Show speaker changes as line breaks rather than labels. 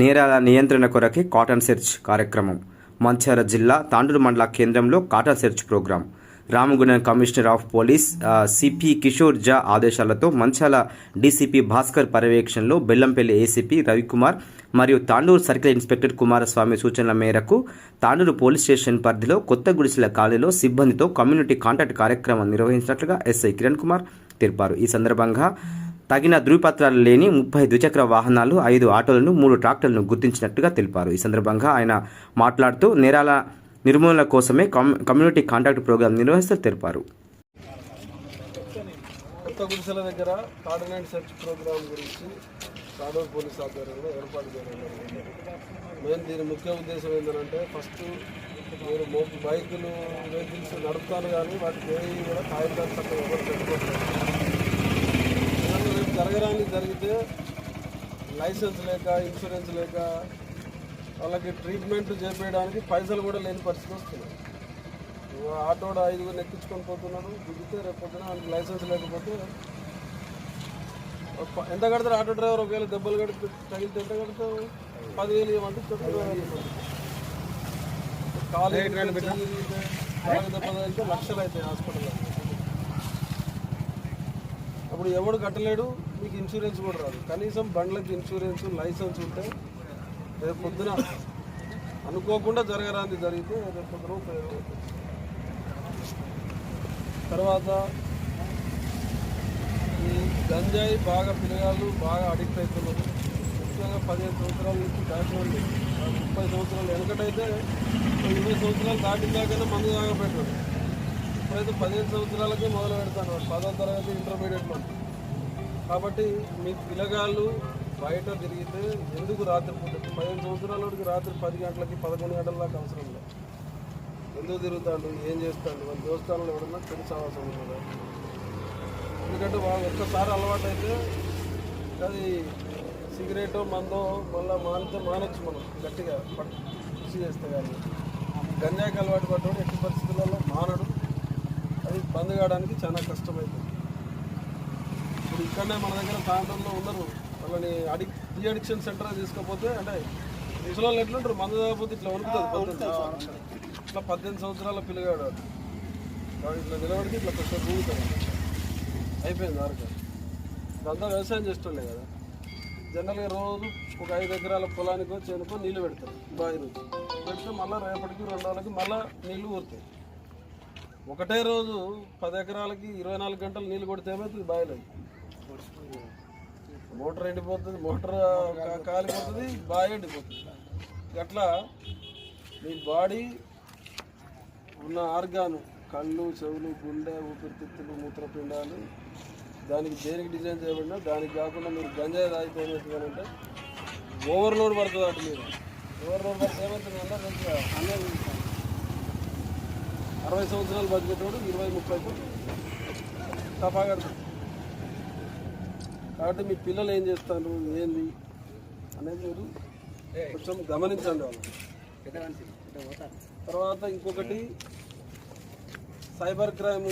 నేరాల నియంత్రణ కొరకే కాటన్ సెర్చ్ కార్యక్రమం. మంచాల జిల్లా తాండూరు మండల కేంద్రంలో cotton search programme. Ramagundam commissioner of police CP Kishore Jha ఆదేశాలతో మంచాల డీసీపీ భాస్కర్ పర్యవేక్షణలో బెల్లంపల్లి ఏసీపీ రవికుమార్ మరియు తాండూరు సర్కిల్ ఇన్స్పెక్టర్ కుమారస్వామి సూచనల మేరకు తాండూరు పోలీస్ స్టేషన్ పరిధిలో కొత్త గుడిసెల కాలనీలో సిబ్బందితో కమ్యూనిటీ కాంటాక్ట్ కార్యక్రమం నిర్వహించినట్లుగా ఎస్ఐ కిరణ్ కుమార్ తెలిపారు. ఈ సందర్భంగా తగిన ధృవపత్రాలు లేని ముప్పై ద్విచక్ర వాహనాలు ఐదు ఆటోలను మూడు ట్రాక్టర్లను గుర్తించినట్టుగా తెలిపారు. ఈ సందర్భంగా ఆయన మాట్లాడుతూ నేరాల నిర్మూలన కోసమే కమ్యూనిటీ కాంటాక్ట్ ప్రోగ్రాం నిర్వహిస్తూ తెలిపారు.
కొత్త గుడిసెల దగ్గర కార్డినెంట్ సెర్చ్ ప్రోగ్రామ్ గురించి తాడూరు పోలీస్ ఆధ్వర్యంలో ఏర్పాటు చేయడం జరిగింది. మెయిన్ దీని ముఖ్య ఉద్దేశం ఏంటంటే ఫస్ట్ మీరు బైకులు వెహికల్స్ నడుపుతాను కానీ వాటికి ఏవి కూడా కాగితాలు తప్ప ఎవరు పెట్టుకోవట్లేదు జరగడానికి జరిగితే లైసెన్స్ లేక ఇన్సూరెన్స్ లేక వాళ్ళకి ట్రీట్మెంట్ చేపేయడానికి పైసలు కూడా లేని పరిస్థితి వస్తుంది. నువ్వు ఆటోడు ఐదుగురు ఎక్కించుకొని పోతున్నాడు దిగితే రేపు పొద్దున ఆయనకి లైసెన్స్ లేకపోతే ఎంత కడతారు ఆటో డ్రైవర్? ఒకవేళ దెబ్బలు కడితే తగిలితే ఎంత కడతావు పదివేలు ఇవ్వమంటే చెప్పి ఇరవై వేలు ఇవ్వమంటే. కాలు ఇరిగితే, చెయ్యి ఇరిగితే, కాలు దెబ్బ తగిలితే లక్షలు అవుతాయి హాస్పిటల్లో ఇప్పుడు ఎవడు కట్టలేడు మీకు ఇన్సూరెన్స్ కూడా రాదు. కనీసం బండ్లకి ఇన్సూరెన్స్ లైసెన్స్ ఉంటే రేపు పొద్దున అనుకోకుండా జరగరాంది జరిగితే రేపు పొద్దున ఉపయోగపడుతుంది. తర్వాత ఈ గంజాయి బాగా పిల్లగాళ్ళు బాగా అడిక్ట్ అవుతున్నారు ముఖ్యంగా పదిహేను సంవత్సరాల నుంచి దాటినండి. ముప్పై సంవత్సరాలు వెనకటైతే ఇరవై సంవత్సరాలు దాటిన దాకా మందు దాకా అయితే పదిహేను సంవత్సరాలకే మొదలు పెడతాను పదో తరగతి ఇంటర్మీడియట్ కాబట్టి మీ పిల్లగాళ్ళు బయట తిరిగితే ఎందుకు రాత్రి పూట? పదిహేను సంవత్సరాలకి రాత్రి పది గంటలకి పదకొండు గంటల దాకా అవసరం లేదు. ఎందుకు తిరుగుతాడు? ఏం చేస్తాడు? వాళ్ళ దోస్తాను ఎవడన్నా తెలిసి అవసరం లేదు? ఎందుకంటే వాళ్ళు ఒక్కసారి అలవాటు అయితే అది సిగరెట్ మందో మళ్ళీ మానితే మానొచ్చు మనం గట్టిగా పట్ కృషి చేస్తే కానీ. గంజాకి అలవాటు పడ్డాడు ఎట్టి పరిస్థితుల్లో బంద్ కావడానికి చాలా కష్టమవుతుంది ఇప్పుడు ఇక్కడనే మన దగ్గర ప్రాంతంలో ఉన్నారు వాళ్ళని అడిక్ డీ అడిక్షన్ సెంటర్ తీసుకపోతే అంటే ముసలి ఎట్లుంటారు? మందు తాగకపోతే ఇట్లా వణుకుతుంది ఇట్లా పద్దెనిమిది సంవత్సరాల పిల్లగాడు వాడు. ఇట్లా నిలబడితే ఇట్లా కొంచెం రూగుతాడు అయిపోయింది ఆరక ఇదంతా వ్యవసాయం చేస్తుండే కదా. జనరల్గా రోజు ఒక ఐదు ఎకరాల పొలానికో చేనుకో నీళ్ళు పెడతారు. బావి నుంచి. పెడితే మళ్ళీ రేపటికి రెండు రోజులకి మళ్ళీ నీళ్ళు ఊరుతాయి. ఒకటే రోజు పది ఎకరాలకి ఇరవై నాలుగు గంటలు నీళ్ళు కొడితే ఏమవుతుంది? బావిలో మోటార్ ఎండిపోతుంది మోటార్ కాలిపోతుంది బావి ఎండిపోతుంది. అట్లా మీ బాడీ ఉన్న ఆర్గాను కళ్ళు చెవులు గుండె ఊపిరితిత్తులు మూత్రపిండాలు దానికి దేనికి డిజైన్ చేయబడినా దానికి కాకుండా మీరు గంజాయి తాగితే ఏమవుతుందంటే ఓవర్లోడ్ పడుతుంది అటు మీరు ఓవర్లోడ్ పడితే ఏమవుతుంది అంటే అరవై సంవత్సరాలు బతికేటోడు ఇరవై ముప్పై తపాగడుతుంది కాబట్టి మీ పిల్లలు ఏం చేస్తారు? ఏంది? అనేది మీరు కొంచెం గమనించండి వాళ్ళు. తర్వాత ఇంకొకటి సైబర్ క్రైమ్.